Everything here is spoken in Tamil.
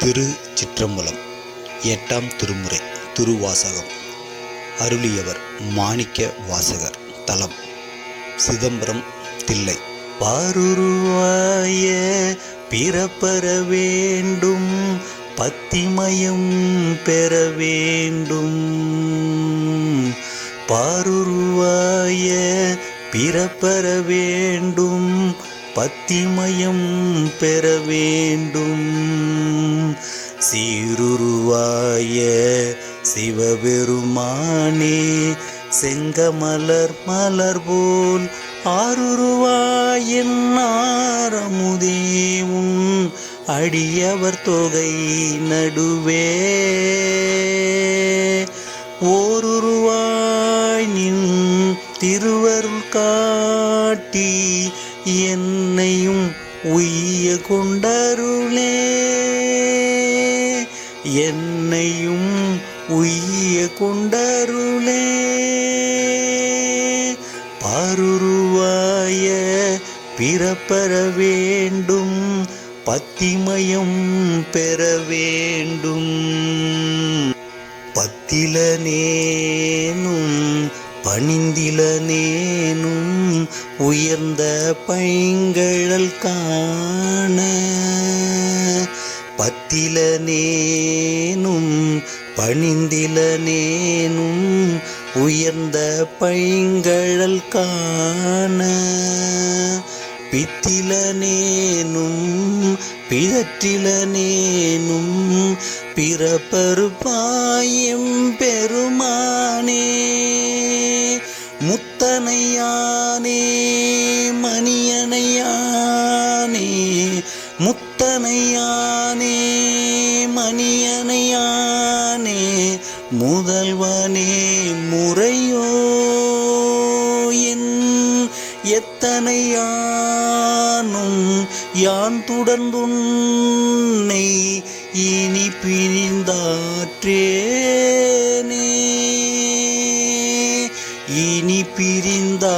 திரு சிற்றம்பலம் எட்டாம் திருமுறை திருவாசகம். அருளியவர் மாணிக்க வாசகர் தலம். சிதம்பரம் தில்லை. பாருருவாய பிறப்பெற வேண்டும் பத்திமயம் பெற வேண்டும். பாருருவாய பிறப்பெற வேண்டும் பத்திமயம் பெற வேண்டும். சீருருவாய சிவபெருமானே செங்கமலர் மலர் போல் ஆருருவாயின் ஆரமுதே அடியவர் தொகை நடுவே. ஓருருவாய் நின் திருவருள் காட்டி என்னையும் உய்ய கொண்டருளே. என்னையும் உய்ய கொண்டருளே. பருருவாய பிறப்பெற வேண்டும் பத்திமயம் பெற வேண்டும். பத்திலனேனும் பணிந்தில உயர்ந்த பைங்கழல் காண பத்தில நேனும் பணிந்தில நேனும் உயர்ந்த பைங்கழல் காண பித்தில நேனும் பிதற்றில நேனும் பிறப்பருப்பாயம் பெருமா முத்தனையானே மணியனையானே முத்தனையானே மணியனையானே முதல்வனே முறையோ என் எத்தனையானும் யான் தொடர்ந்துன்னை இனி பிரிந்தாற்றே. இனி பிரிந்தாற்றே.